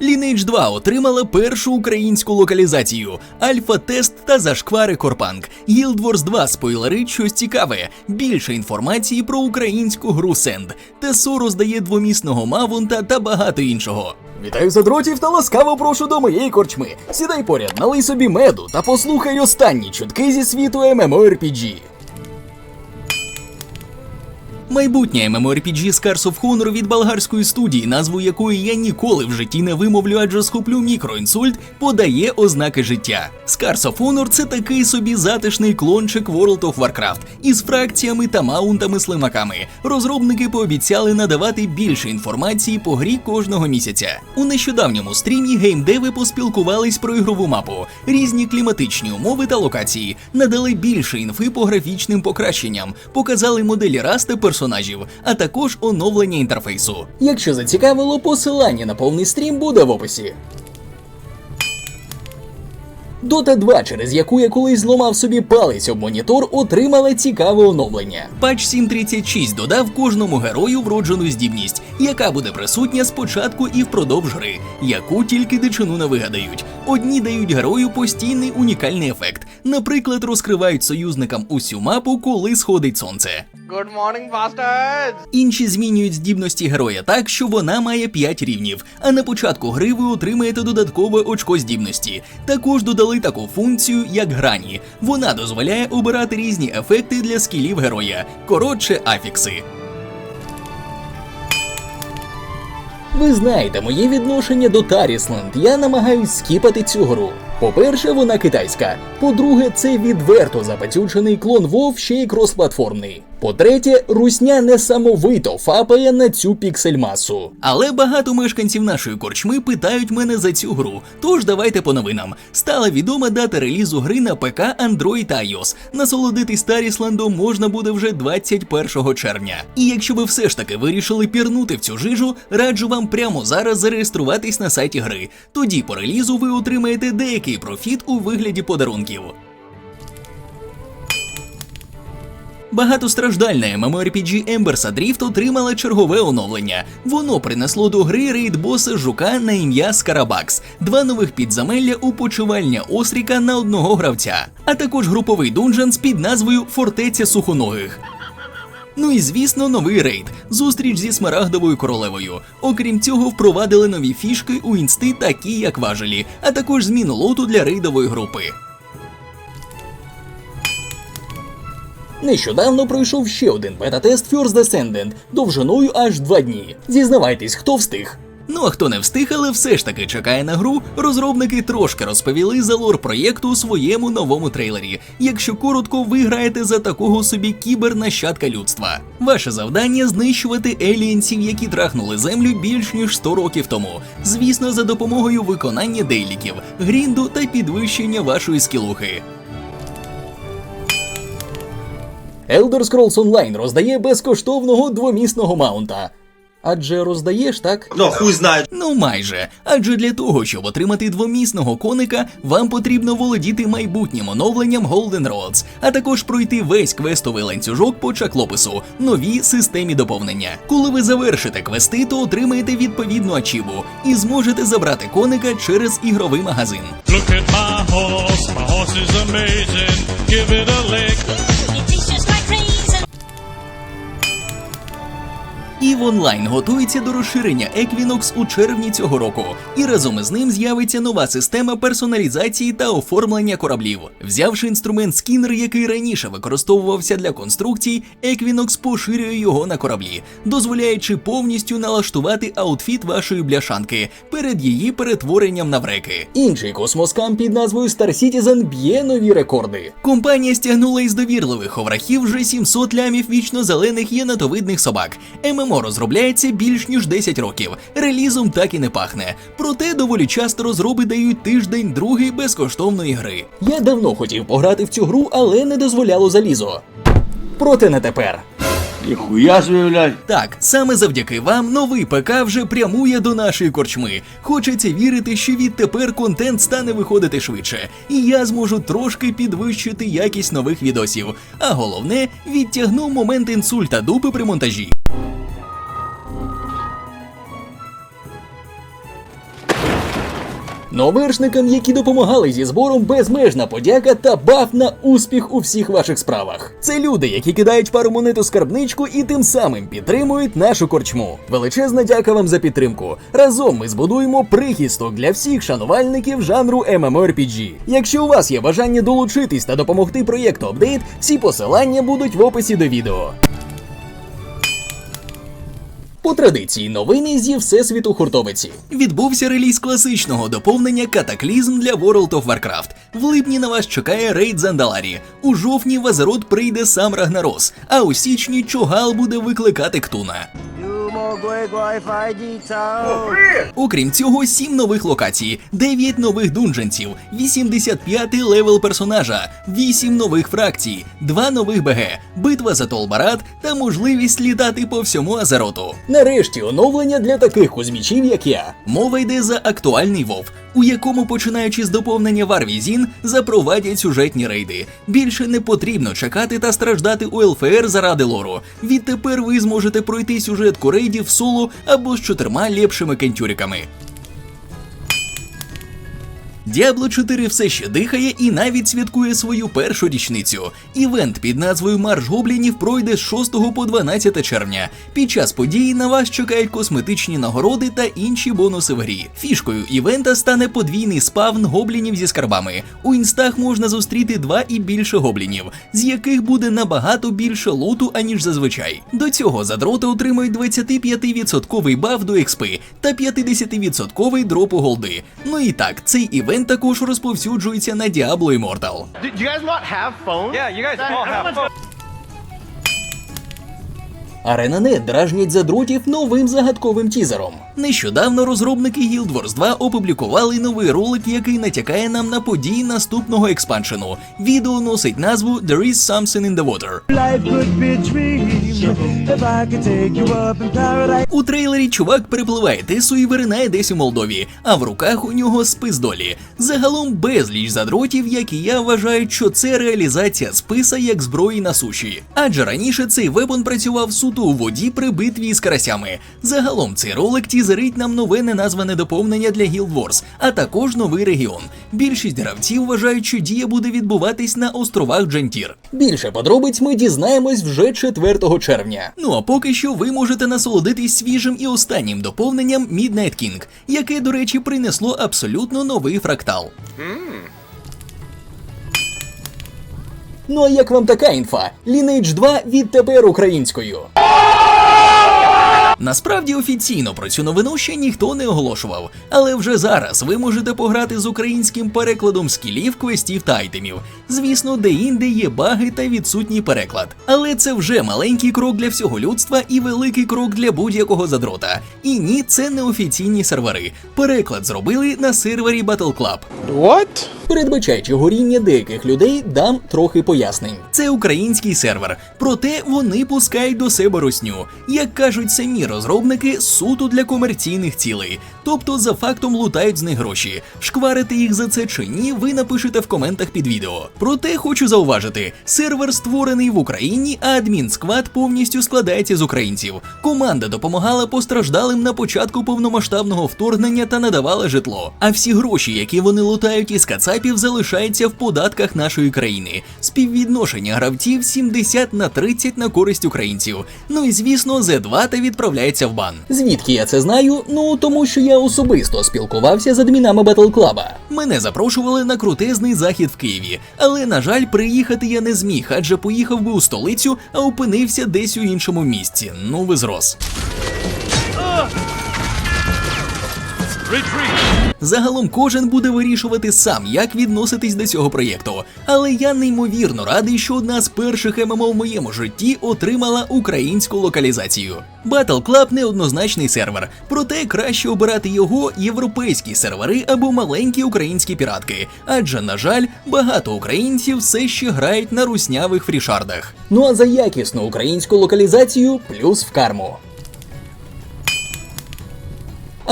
Lineage 2 отримала першу українську локалізацію, альфа-тест та зашквари Корпанк. Guild Wars 2 спойлерить щось цікаве. Більше інформації про українську гру Сенд. Тесо роздає двомісного Мавунта та багато іншого. Вітаю задротів та ласкаво прошу до моєї корчми. Сідай поряд, налий собі меду та послухай останні чутки зі світу MMORPG. Майбутнє MMORPG Scars of Honor від болгарської студії, назву якої я ніколи в житті не вимовлю, адже схоплю мікроінсульт, подає ознаки життя. Scars of Honor – це такий собі затишний клончик World of Warcraft із фракціями та маунтами-слимаками. Розробники пообіцяли надавати більше інформації по грі кожного місяця. У нещодавньому стрімі геймдеви поспілкувались про ігрову мапу, різні кліматичні умови та локації, надали більше інфи по графічним покращенням, показали моделі рас та персонажів, а також оновлення інтерфейсу. Якщо зацікавило, посилання на повний стрім буде в описі. Dota 2, через яку я колись зламав собі палець об монітор, отримала цікаве оновлення. Патч 7.36 додав кожному герою вроджену здібність, яка буде присутня спочатку і впродовж гри, яку тільки дичину не вигадають. Одні дають герою постійний унікальний ефект, наприклад, розкривають союзникам усю мапу, коли сходить сонце. Good morning, bastards! Інші змінюють здібності героя так, що вона має 5 рівнів. А на початку гри ви отримаєте додаткове очко здібності. Також додали таку функцію, як грані. Вона дозволяє обирати різні ефекти для скілів героя, коротше, афікси. Ви знаєте моє відношення до Тарісленд. Я намагаюсь скіпати цю гру. По-перше, вона китайська. По-друге, це відверто запацючений клон WoW, ще й кросплатформний. По-третє, русня несамовито фапає на цю піксель-масу. Але багато мешканців нашої корчми питають мене за цю гру. Тож давайте по новинам. Стала відома дата релізу гри на ПК, Android та iOS. Насолодитись Тарісландом можна буде вже 21 червня. І якщо ви все ж таки вирішили пірнути в цю жижу, раджу вам прямо зараз зареєструватись на сайті гри. Тоді по релізу ви отримаєте деякий профіт у вигляді подарунків. Багатостраждальна MMORPG Embers Adrift отримала чергове оновлення. Воно принесло до гри рейд-боса жука на ім'я Скарабакс, два нових підземелля у почивальня Остріка на одного гравця, а також груповий дунжен під назвою Фортеця Сухоногих. Ну і звісно, новий рейд зустріч зі смарагдовою королевою. Окрім цього, впровадили нові фішки у інсти, такі як важелі, а також зміну лоту для рейдової групи. Нещодавно пройшов ще один бета-тест First Descendant довжиною аж два дні. Зізнавайтесь, хто встиг. Ну а хто не встиг, але все ж таки чекає на гру, розробники трошки розповіли за лор проєкту у своєму новому трейлері. Якщо коротко, ви граєте за такого собі кібернащадка людства. Ваше завдання знищувати елієнців, які трахнули землю більш ніж 100 років тому. Звісно, за допомогою виконання дейліків, грінду та підвищення вашої скілухи. Elder Scrolls Online роздає безкоштовного двомісного маунта. Адже роздаєш, так? Ну, хуй знає. Ну майже. Адже для того, щоб отримати двомісного коника, вам потрібно володіти майбутнім оновленням Golden Roads, а також пройти весь квестовий ланцюжок по чаклопису, новій системі доповнення. Коли ви завершите квести, то отримаєте відповідну ачіву і зможете забрати коника через ігровий магазин. Look at my horse, my horse is amazing. Give it a lick. EVE Online готується до розширення Equinox у червні цього року, і разом із ним з'явиться нова система персоналізації та оформлення кораблів. Взявши інструмент скінер, який раніше використовувався для конструкцій, Equinox поширює його на кораблі, дозволяючи повністю налаштувати аутфіт вашої бляшанки перед її перетворенням на вреки. Інший космоскам під назвою Star Citizen б'є нові рекорди. Компанія стягнула із довірливих ховрахів вже 700 лямів вічно зелених єнотовидних собак. ММО розробляється більш ніж 10 років. Релізом так і не пахне. Проте доволі часто розроби дають тиждень другий безкоштовної гри. Я давно хотів пограти в цю гру, але не дозволяло залізо. Проте не тепер. Ніхуя блядь. Так, саме завдяки вам новий ПК вже прямує до нашої корчми. Хочеться вірити, що відтепер контент стане виходити швидше, і я зможу трошки підвищити якість нових відосів. А головне, відтягну момент інсульта дупи при монтажі. Но вершникам, які допомагали зі збором, безмежна подяка та баф на успіх у всіх ваших справах. Це люди, які кидають пару монет у скарбничку і тим самим підтримують нашу корчму. Величезна дяка вам за підтримку. Разом ми збудуємо прихисток для всіх шанувальників жанру MMORPG. Якщо у вас є бажання долучитись та допомогти проєкту апдейт, всі посилання будуть в описі до відео. По традиції новини зі всесвіту хуртовиці. Відбувся реліз класичного доповнення Катаклізм для World of Warcraft. В липні на вас чекає рейд Зандаларі. У жовтні в Азерот прийде сам Рагнарос, а у січні Чогал буде викликати Ктуна. Окрім цього, 7 нових локацій, 9 нових дунженців, 85 левел персонажа, 8 нових фракцій, 2 нових БГ, битва за Толбарат та можливість літати по всьому Азероту. Нарешті оновлення для таких кузьмічів, як я. Мова йде за актуальний вов, у якому, починаючи з доповнення Варвізін, запровадять сюжетні рейди. Більше не потрібно чекати та страждати у ЛФР заради лору. Відтепер ви зможете пройти сюжетку рейдів соло або з чотирма ліпшими кентюриками. Діабло 4 все ще дихає і навіть святкує свою першу річницю. Івент під назвою Марш Гоблінів пройде з 6 по 12 червня. Під час події на вас чекають косметичні нагороди та інші бонуси в грі. Фішкою івента стане подвійний спавн гоблінів зі скарбами. У інстах можна зустріти два і більше гоблінів, з яких буде набагато більше луту, аніж зазвичай. До цього задроти отримують 25% баф до експи та 50% дропу голди. Ну і так, цей івент також розповсюджується на Diablo Immortal. ArenaNet дражнять задротів новим загадковим тізером. Нещодавно розробники Guild Wars 2 опублікували новий ролик, який натякає нам на події наступного експаншену. Відео носить назву There is something in the water. Life could be У трейлері чувак перепливає Тесу і виринає десь у Молдові, а в руках у нього спиздолі. Загалом безліч задротів, які я вважаю, що це реалізація списа як зброї на суші. Адже раніше цей вебон працював суто у воді при битві з карасями. Загалом цей ролик тізерить нам нове неназване доповнення для Guild Wars, а також новий регіон. Більшість гравців вважають, що дія буде відбуватись на островах Джентір. Більше подробиць ми дізнаємось вже 4 червня. Ну а поки що ви можете насолодитись свіжим і останнім доповненням Midnight King, яке, до речі, принесло абсолютно новий фрактал. Ну а як вам така інфа? Lineage 2 відтепер українською. Насправді офіційно про цю новину ще ніхто не оголошував, але вже зараз ви можете пограти з українським перекладом скілів, квестів та айтемів. Звісно, де-інде є баги та відсутній переклад. Але це вже маленький крок для всього людства і великий крок для будь-якого задрота. І ні, це не офіційні сервери. Переклад зробили на сервері Battle Club. What? Передбачаючи горіння деяких людей, дам трохи пояснень. Це український сервер, проте вони пускають до себе русню, як кажуть самі розробники, суто для комерційних цілей. Тобто за фактом лутають з них гроші. Шкварити їх за це чи ні, ви напишете в коментах під відео. Проте хочу зауважити: сервер створений в Україні, а адмінсквад повністю складається з українців. Команда допомагала постраждалим на початку повномасштабного вторгнення та надавала житло. А всі гроші, які вони лутають із кацапів, залишаються в податках нашої країни. Співвідношення гравців 70 на 30 на користь українців. Ну і звісно, Z2 та відправляється в бан. Звідки я це знаю? Ну тому що я особисто спілкувався з адмінами Батлклаба. Мене запрошували на крутезний захід в Києві, але на жаль, приїхати я не зміг, адже поїхав би у столицю, а опинився десь у іншому місці. Ну ви зрос. Retreat! Загалом кожен буде вирішувати сам, як відноситись до цього проєкту. Але я неймовірно радий, що одна з перших ММО в моєму житті отримала українську локалізацію. Battle Club неоднозначний сервер, проте краще обирати його європейські сервери або маленькі українські піратки. Адже, на жаль, багато українців все ще грають на руснявих фрішардах. Ну а за якісну українську локалізацію плюс в карму.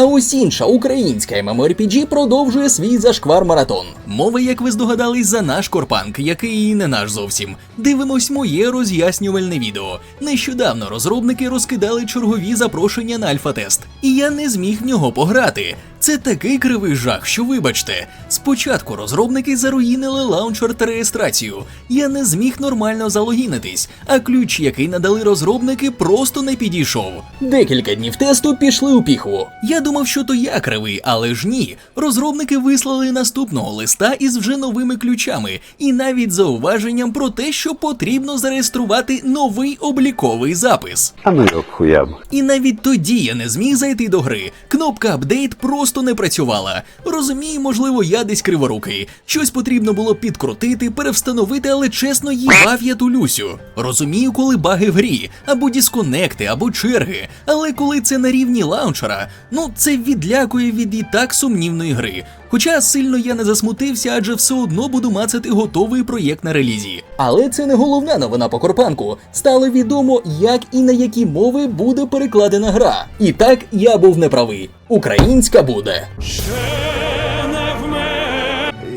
А ось інша українська MMORPG продовжує свій зашквар маратон. Мови, як ви здогадались, за наш Корпанк, який і не наш зовсім. Дивимось моє роз'яснювальне відео. Нещодавно розробники розкидали чергові запрошення на альфа-тест, і я не зміг в нього пограти. Це такий кривий жах, що вибачте. Спочатку розробники заруїнили лаунчер та реєстрацію. Я не зміг нормально залогінитись, а ключ, який надали розробники, просто не підійшов. Декілька днів тесту пішли у піхву. Я думав, що то я кривий, але ж ні. Розробники вислали наступного листа із вже новими ключами і навіть зауваженням про те, що потрібно зареєструвати новий обліковий запис. А ну хуям. І навіть тоді я не зміг зайти до гри. Кнопка апдейт просто не працювала. Розумію, можливо, я десь криворукий. Щось потрібно було підкрутити, перевстановити, але чесно, їбав я ту Люсю. Розумію, коли баги в грі, або дисконекти, або черги. Але коли це на рівні лаунчера, ну це відлякує від і так сумнівної гри. Хоча сильно я не засмутився, адже все одно буду мацати готовий проєкт на релізі. Але це не головна новина по Корпанку. Стало відомо, як і на які мови буде перекладена гра. І так я був неправий. Українська буде.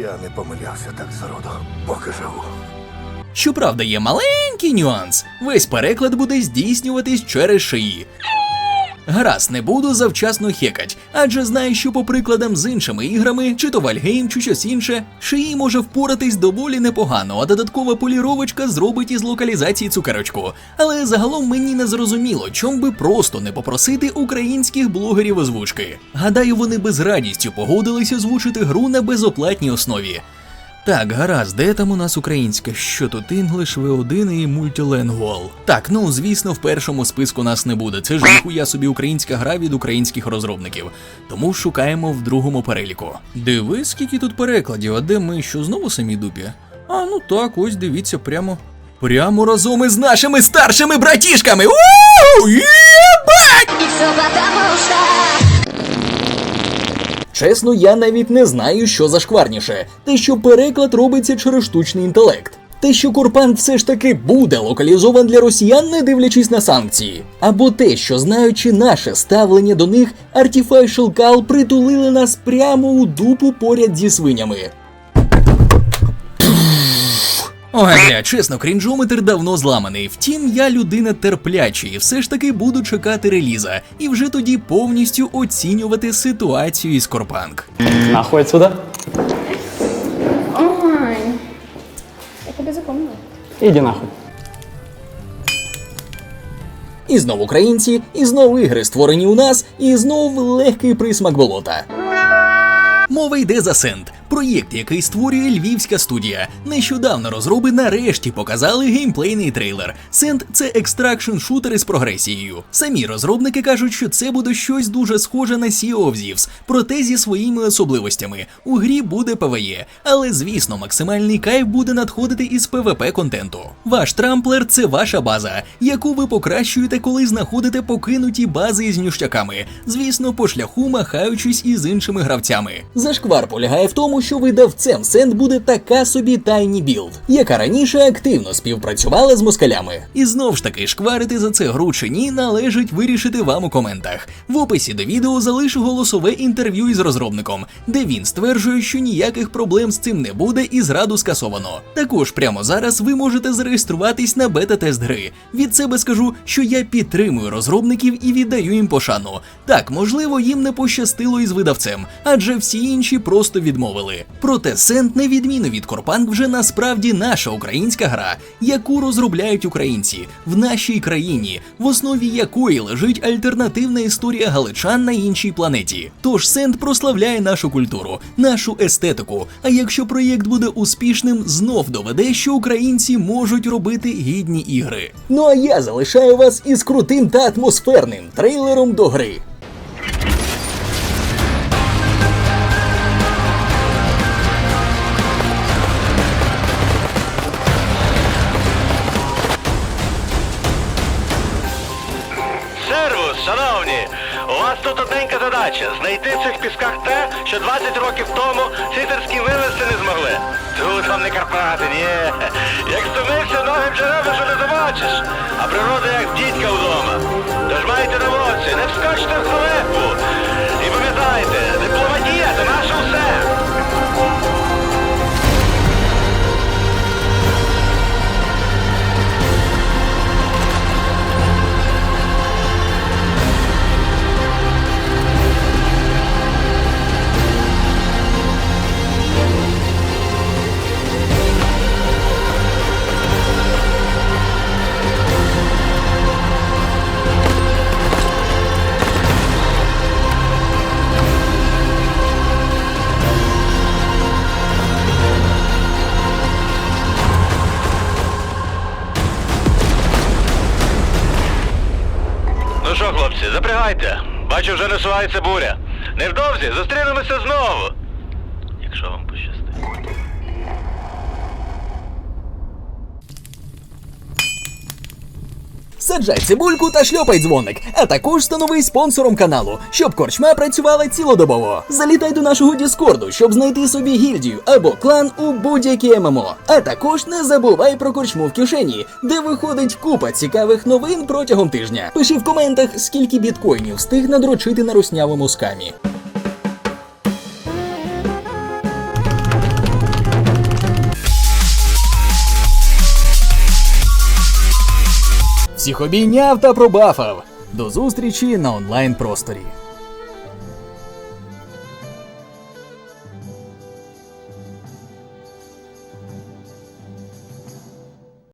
Я не помилявся так зароду, поки живу. Щоправда, є маленький нюанс. Весь переклад буде здійснюватись через шиї. Гаразд, не буду завчасно хекать, адже знаю, що по прикладам з іншими іграми, чи то Вальгейм, чи щось інше, шиї може впоратись доволі непогано, а додаткова поліровочка зробить із локалізації цукерочку. Але загалом мені не зрозуміло, чом би просто не попросити українських блогерів озвучки. Гадаю, вони би з радістю погодились озвучити гру на безоплатній основі. Так, гаразд, де там у нас українська? Що тут English, V1 і Multilingual? Так, ну звісно, в першому списку нас не буде. Це ж ніхуя собі українська гра від українських розробників. Тому шукаємо в другому переліку. Диви, скільки тут перекладів, а де ми що знову самі дупі? А ну так, ось дивіться прямо. Прямо разом із нашими старшими братішками. Уу! Єбать! Чесно, я навіть не знаю, що зашкварніше. Те, що переклад робиться через штучний інтелект. Те, що Курпан все ж таки буде локалізован для росіян, не дивлячись на санкції. Або те, що знаючи наше ставлення до них, Artificial Call притулили нас прямо у дупу поряд зі свинями. Ой, бля, чесно, крінжометр давно зламаний. Втім, я людина терпляча і все ж таки буду чекати реліза і вже тоді повністю оцінювати ситуацію із Корпанк. Нахуй отсюда. Ой, я тебе запомнила. Иди нахуй. І знов українці, і знов ігри створені у нас, і знов легкий присмак болота. Мова йде за Сент, проєкт, який створює львівська студія. Нещодавно розроби нарешті показали геймплейний трейлер. Сент це екстракшн шутер із прогресією. Самі розробники кажуть, що це буде щось дуже схоже на Sea of Thieves, проте зі своїми особливостями. У грі буде PvE, але звісно, максимальний кайф буде надходити із PvP контенту. Ваш трамплер це ваша база, яку ви покращуєте, коли знаходите покинуті бази із нющаками. Звісно, по шляху махаючись із іншими гравцями. Зашквар полягає в тому, що видавцем Сент буде така собі Tiny Build, яка раніше активно співпрацювала з москалями. І знов ж таки, шкварити за це гру чи ні, належить вирішити вам у коментах. В описі до відео залишу голосове інтерв'ю із розробником, де він стверджує, що ніяких проблем з цим не буде і зраду скасовано. Також прямо зараз ви можете зареєструватись на бета-тест гри. Від себе скажу, що я підтримую розробників і віддаю їм пошану. Так, можливо, їм не пощастило із видавцем, адже всі інші просто відмовили. Проте Сент, на відміну від Корпанк, вже насправді наша українська гра, яку розробляють українці в нашій країні, в основі якої лежить альтернативна історія галичан на іншій планеті. Тож Сент прославляє нашу культуру, нашу естетику. А якщо проєкт буде успішним, знов доведе, що українці можуть робити гідні ігри. Ну а я залишаю вас із крутим та атмосферним трейлером до гри. Вас тут одненька задача знайти в цих пісках те, що 20 років тому сітерські вивезти не змогли. Тут вам не Карпати, ні. Як стомився, ноги джерелом, що не побачиш, А природа як дідька вдома. Тож майте на воці, не вскочте в халепу. І пам'ятайте, дипломатія це наше все. Запрягайте. Бачу, вже насувається буря. Невдовзі зустрінемося знову. Якщо вам пощастить. Саджай цибульку та шльопай дзвоник, а також становись спонсором каналу, щоб корчма працювала цілодобово. Залітай до нашого Діскорду, щоб знайти собі гільдію або клан у будь-якій ММО. А також не забувай про корчму в кишені, де виходить купа цікавих новин протягом тижня. Пиши в коментах, скільки біткоїнів встиг надрочити на руснявому скамі. Всіх обійняв та пробафав. До зустрічі на онлайн просторі.